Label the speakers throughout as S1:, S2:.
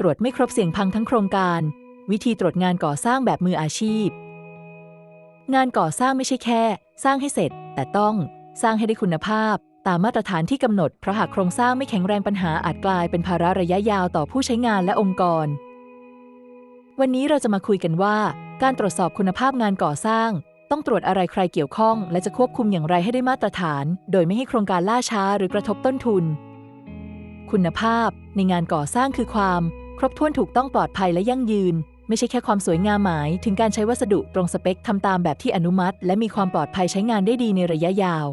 S1: ตรวจไม่ครบเสี่ยงพังทั้งโครงการ วิธีตรวจงานก่อสร้างแบบมืออาชีพ งานก่อสร้างไม่ใช่แค่ สร้างให้เสร็จ แต่ต้องสร้างให้ได้คุณภาพ ตามมาตรฐานที่กำหนดเพราะหากโครงสร้างไม่แข็งแรงปัญหาอาจกลายเป็นภาระระยะยาวต่อผู้ใช้งานและองค์กร วันนี้เราจะมาคุยกันว่า การตรวจสอบคุณภาพงานก่อสร้าง ต้องตรวจอะไรใครเกี่ยวข้อง และจะควบคุมอย่างไรให้ได้มาตรฐาน โดยไม่ให้โครงการล่าช้าหรือกระทบต้นทุน คุณภาพ ในงานก่อสร้างคือความ ครบถ้วนถูกต้องปลอดภัยและยั่งยืน ไม่ใช่แค่ความสวยงามหมาย ถึงการใช้วัสดุตรงสเปคทำตามแบบที่อนุมัติ และมีความปลอดภัยใช้งานได้ดีในระยะยาว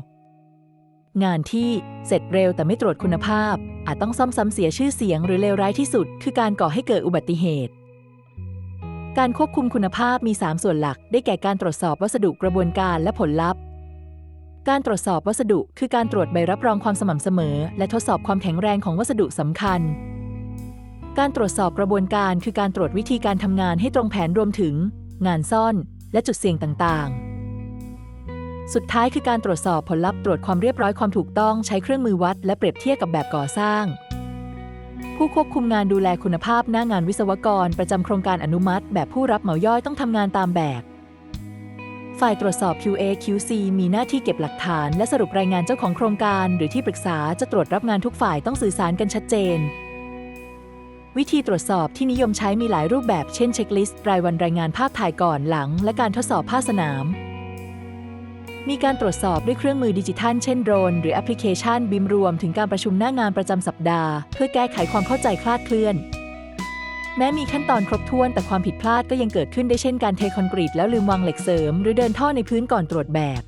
S1: งานที่เสร็จเร็วแต่ไม่ตรวจคุณภาพ อาจต้องซ่อมซ้ำเสียชื่อเสียงหรือเลวร้ายที่สุด คือการก่อให้เกิดอุบัติเหตุ การควบคุมคุณภาพมี 3 ส่วนหลัก ได้แก่การตรวจสอบวัสดุกระบวนการและผลลัพธ์การตรวจสอบวัสดุคือการตรวจใบรับรองความสม่ำเสมอ และทดสอบความแข็งแรงของวัสดุสำคัญ การตรวจสอบกระบวนการคือการตรวจวิธีการทำงานให้ตรงแผนรวมถึง งานซ่อน และจุดเสี่ยงต่างๆ สุดท้ายคือการตรวจสอบผลลัพธ์ตรวจความเรียบร้อยความถูกต้องใช้เครื่องมือวัด และเปรียบเทียบกับแบบก่อสร้าง ผู้ควบคุมงานดูแลคุณภาพหน้างานวิศวกรประจำโครงการอนุมัติ แบบผู้รับเหมาย่อยต้องทำงานตามแบบฝ่ายตรวจสอบ QA QC มีหน้าที่เก็บหลักฐาน และสรุปรายงานเจ้าของโครงการ หรือที่ปรึกษาจะตรวจรับงานทุกฝ่ายต้องสื่อสารกันชัดเจน วิธีตรวจสอบที่นิยมใช้มีหลายรูปแบบเช่นเช็คลิสต์รายวันรายงานภาพถ่ายก่อนหลัง และการทดสอบภาคสนาม มีการตรวจสอบด้วยเครื่องมือดิจิทัล เช่นโดรน หรือแอปพลิเคชันบิมรวมถึงการประชุมหน้างานประจำสัปดาห์ เพื่อแก้ไขความเข้าใจคลาดเคลื่อน แม้มีขั้นตอนครบถ้วนแต่ความผิดพลาดก็ยังเกิดขึ้นได้เช่นการเทคอนกรีตแล้วลืมวางเหล็กเสริม หรือเดินท่อในพื้นก่อนตรวจแบบ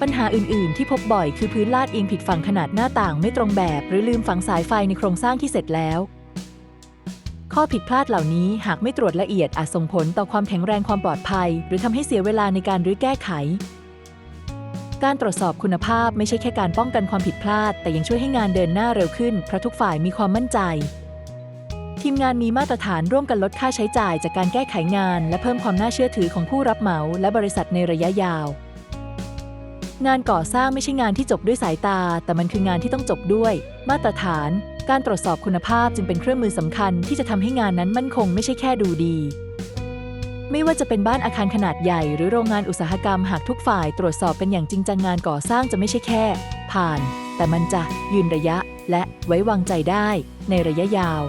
S1: ปัญหาอื่น ๆ ที่พบบ่อยคือพื้นลาดเอียงผิดฝั่งขนาดหน้าต่างไม่ตรงแบบ หรือลืมฝังสายไฟในโครงสร้างที่เสร็จแล้ว ข้อผิดพลาดเหล่านี้หากไม่ตรวจละเอียดอาจส่งผลต่อความแข็งแรงความปลอดภัย หรือทำให้เสียเวลาในการรื้อแก้ไข การตรวจสอบคุณภาพไม่ใช่แค่การป้องกันความผิดพลาด แต่ยังช่วยให้งานเดินหน้าเร็วขึ้นเพราะทุกฝ่ายมีความมั่นใจ ทีมงานมีมาตรฐานร่วมกันลดค่าใช้จ่ายจากการแก้ไขงาน และเพิ่มความน่าเชื่อถือของผู้รับเหมาและบริษัทในระยะยาว งานก่อสร้างไม่ใช่งานที่จบด้วยสายตา แต่มันคืองานที่ต้องจบด้วย มาตรฐาน การตรวจสอบคุณภาพจึงเป็นเครื่องมือสำคัญที่จะทำให้งานนั้นมั่นคงไม่ใช่แค่ดูดี ไม่ว่าจะเป็นบ้านอาคารขนาดใหญ่ หรือโรงงานอุตสาหกรรมหากทุกฝ่ายตรวจสอบเป็นอย่างจริงจังงานก่อสร้างจะไม่ใช่แค่ ผ่าน แต่มันจะยืนระยะและไว้วางใจได้ในระยะยาว